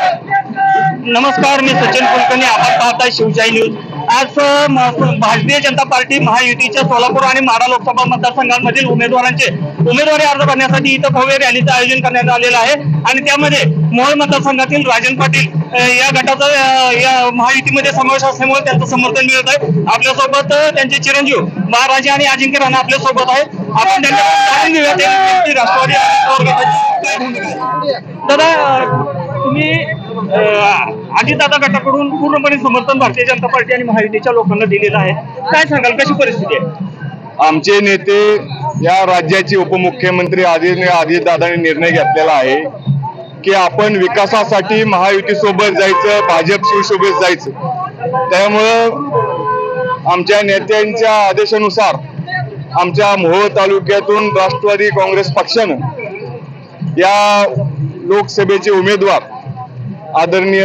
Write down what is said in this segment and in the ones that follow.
नमस्कार मी सचिन कुलकर्णी आपण पाहताय शिवशाही न्यूज. आज भारतीय जनता पार्टी महायुतीच्या सोलापूर आणि माढा लोकसभा मतदारसंघांमधील उमेदवारांचे उमेदवारी अर्ज भरण्यासाठी इथं भव्य रॅलीचं आयोजन करण्यात आलेलं आहे. आणि त्यामध्ये मोहोळ मतदारसंघातील राजन पाटील या गटाचा या महायुतीमध्ये समावेश असल्यामुळे त्यांचं समर्थन मिळत आहे. आपल्यासोबत त्यांचे चिरंजीव महाराजे आणि अजिंक्य राणा आपल्यासोबत आपण त्यांच्या जाणून घेऊया राष्ट्रवादी काय आहे. दादा तुम्ही अजितदादा गटाकडून पूर्णपणे समर्थन भारतीय जनता पार्टी आणि महायुतीच्या लोकांना दिलेलं आहे. काय सांगाल कशी परिस्थिती आहे? आमचे नेते या राज्याचे उपमुख्यमंत्री आदित्य आदिदादांनी निर्णय घेतलेला आहे की आपण विकासासाठी महायुती सोबत जायचं भाजप शिवसोबत जायचं. त्यामुळं आमच्या नेत्यांच्या आदेशानुसार आमच्या मोहोळ तालुक्यातून राष्ट्रवादी काँग्रेस पक्षानं या लोकसभेचे उमेदवार आदरणीय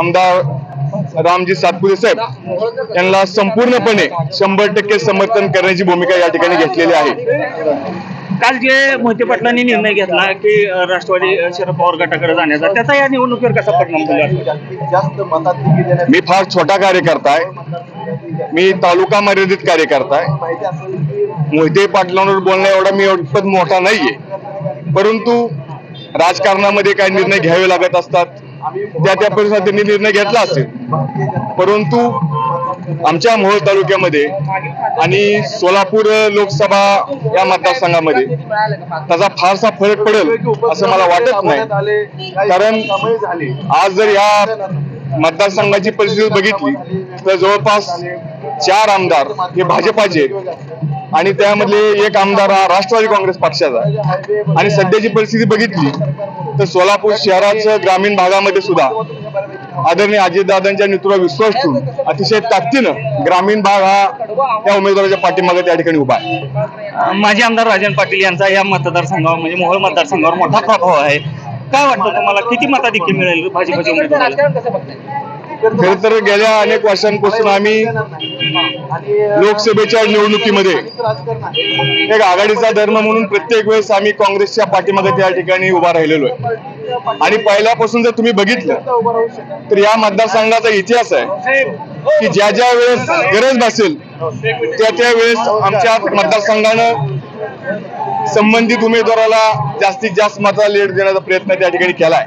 आमदार रामजी सातपुते साहेब यांना संपूर्णपणे शंभर टक्के समर्थन करण्याची भूमिका या ठिकाणी घेतलेली आहे. काल जे मोहिते पाटलांनी निर्णय घेतला की राष्ट्रवादी शरद पवार गटाकडे जाण्याचा त्याचा या निवडणुकीवर कसा परिणाम झाला? मी फार छोटा कार्यकर्ता आहे. मी तालुका मर्यादित कार्यकर्ता आहे. मोहिते पाटलांवर बोलणं एवढा मी एवढा मोठा नाहीये. परंतु राजकारणामध्ये काही निर्णय घ्यावे लागत असतात. त्या त्या परिसरात त्यांनी निर्णय घेतला असेल. परंतु आमच्या मोहोळ तालुक्यामध्ये आणि सोलापूर लोकसभा या मतदारसंघामध्ये त्याचा फारसा फरक पडेल असं मला वाटत नाही. कारण आज जर या मतदारसंघाची परिस्थिती बघितली तर जवळपास चार आमदार हे भाजपाचे आहेत. आणि त्यामधले एक आमदार हा राष्ट्रवादी काँग्रेस पक्षाचा आहे. आणि सध्याची परिस्थिती बघितली तर सोलापूर शहराच्या ग्रामीण भागामध्ये सुद्धा आदरणीय अजितदादांच्या नेतृत्वावर विश्वास ठेवून अतिशय ताकदीनं ग्रामीण भाग हा त्या उमेदवाराच्या पाठीमागे त्या ठिकाणी उभा आहे. माजी आमदार राजन पाटील यांचा या मतदारसंघावर म्हणजे मोहोळ मतदारसंघावर मोठा प्रभाव आहे. काय वाटतं तुम्हाला? किती मताधिक्य मिळेल भाजपच्या उमेदवाराला? खर तर गेल्या अनेक वर्षांपासून आम्ही लोकसभेच्या निवडणुकीमध्ये एक आघाडीचा धर्म म्हणून प्रत्येक वेळेस आम्ही काँग्रेसच्या पाठीमागे त्या ठिकाणी उभा राहिलेलो आहे. आणि पहिल्यापासून जर तुम्ही बघितलं तर या मतदारसंघाचा इतिहास आहे की ज्या ज्या वेळेस गरज भासेल त्या त्या वेळेस आमच्या मतदारसंघानं संबंधित उमेदवाराला जास्तीत जास्त मताला लेट देण्याचा प्रयत्न त्या ठिकाणी केलाय.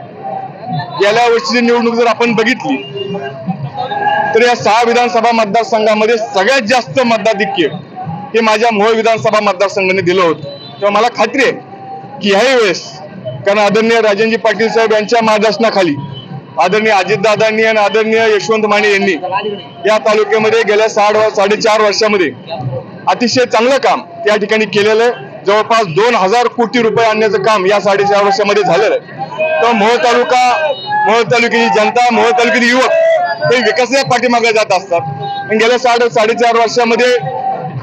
गेल्या वर्षीची निवडणूक जर आपण बघितली तर या सहा विधानसभा मतदारसंघामध्ये सगळ्यात जास्त मतदाधिक्य हे माझ्या मोहोळ विधानसभा मतदारसंघाने दिलं होतं. तेव्हा मला खात्री आहे की ह्याही वेळेस कारण आदरणीय राजनजी पाटील साहेब यांच्या मार्गदर्शनाखाली आदरणीय अजितदादांनी आणि आदरणीय यशवंत माने यांनी या तालुक्यामध्ये गेल्या साड साडेचार वर्षामध्ये अतिशय चांगलं काम त्या ठिकाणी केलेलं आहे. जवळपास दोन हजार कोटी रुपये आणण्याचं काम या साडेचार वर्षामध्ये झालेलं आहे. तर मोहोळ तालुका मोहोळ तालुक्याची जनता मोहोळ तालुक्यातील युवक ते विकासाच्या पाठीमागे जात असतात. आणि गेल्या साडे साडेचार वर्षामध्ये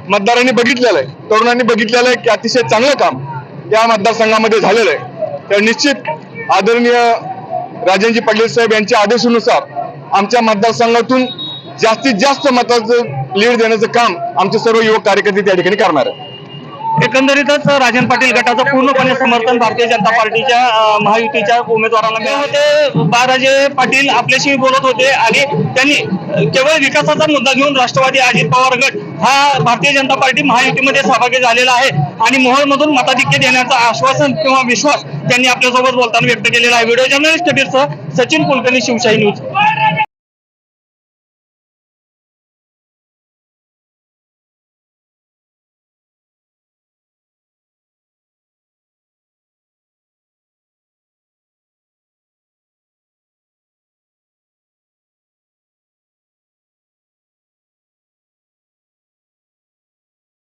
मतदारांनी बघितलेलं आहे. तरुणांनी बघितलेलं आहे की अतिशय चांगलं काम या मतदारसंघामध्ये झालेलं आहे. तर निश्चित आदरणीय राजनजी पाटील साहेब यांच्या आदेशानुसार आमच्या मतदारसंघातून जास्तीत जास्त मताचं लीड देण्याचं काम आमचे सर्व युवक कार्यकर्ते त्या ठिकाणी करणार आहे एकंदरीतच राजन पाटील गटाचं पूर्णपणे समर्थन भारतीय जनता पार्टीच्या महायुतीच्या उमेदवाराला मिळालं. होते बाराजे पाटील आपल्याशी बोलत होते आणि त्यांनी केवळ विकासाचा मुद्दा घेऊन राष्ट्रवादी अजित पवार गट हा भारतीय जनता पार्टी महायुतीमध्ये सहभागी झालेला आहे आणि मोहोळमधून मताधिक्य देण्याचं आश्वासन किंवा विश्वास त्यांनी आपल्यासोबत बोलताना व्यक्त केलेला आहे. Video journalist Sachin Kulkarni Shivshahi news.